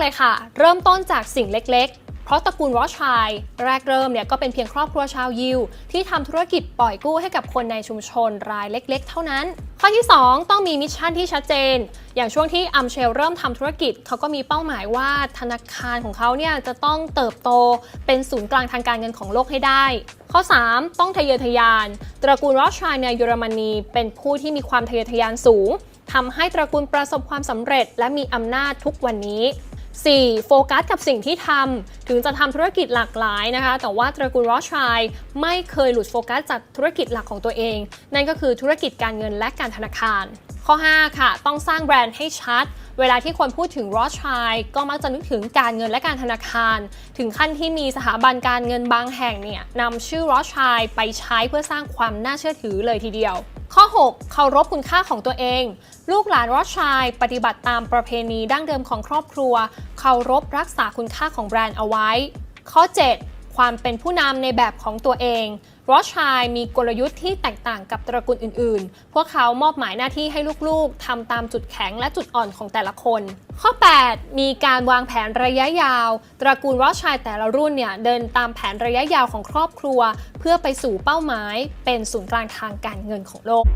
เลยค่ะ เริ่มต้นจากสิ่งเล็กๆ เพราะตระกูลรอชชัยแรกเริ่มเนี่ยก็เป็นเพียงครอบครัวชาวยิว ที่ทำธุรกิจปล่อยกู้ให้กับคนในชุมชนรายเล็กๆ เท่านั้น ข้อที่ 2 ต้องมีมิชชั่นที่ชัดเจน อย่างช่วงที่อัมเชลเริ่มทำธุรกิจ เขาก็มีเป้าหมายว่าธนาคารของเขาเนี่ยจะต้องเติบโตเป็นศูนย์กลางทางการเงินของโลกให้ได้ข้อ 3 ต้องทะเยอทะยาน ตระกูลรอชชัยในเยอรมนีเป็นผู้ที่มีความทะเยอทะยานสูงทำให้ตระกูลประสบความสำเร็จ และมีอำนาจทุกวันนี้ 4. โฟกัสกับสิ่งที่ทำถึงจะทำธุรกิจหลากหลายนะคะ แต่ว่าตระกูลรอชชัยไม่เคยหลุดโฟกัสจากธุรกิจหลักของตัวเอง นั่นก็คือธุรกิจการเงินและการธนาคาร ข้อ 5 ค่ะ ต้องสร้างแบรนด์ให้ชัด เวลาที่คนพูดถึงรอชชัยก็มักจะนึกถึงการเงินและการธนาคาร ถึงขั้นที่มีสถาบันการเงินบางแห่งเนี่ยนำชื่อรอชชัยไปใช้เพื่อสร้างความน่าเชื่อถือเลยทีเดียว ข้อ 6 เคารพคุณค่าของตัวเอง ลูกหลานรอดชาย ปฏิบัติตามประเพณีดั้งเดิมของครอบครัว เคารพรักษาคุณค่าของแบรนด์เอาไว้ ข้อ 7 ความเป็นผู้นำในแบบของตัวเองรอดชัยมีกลยุทธ์ที่แตกต่างกับตระกูลอื่น ๆ พวกเขามอบหมายหน้าที่ให้ลูก ๆทำตามจุดแข็งและจุดอ่อนของแต่ละคน ข้อ 8 มีการวางแผนระยะยาว ตระกูลรอดชัยแต่ละรุ่นเนี่ยเดินตามแผนระยะยาวของครอบครัว เพื่อไปสู่เป้าหมาย เป็นศูนย์กลางทางการเงินของโลก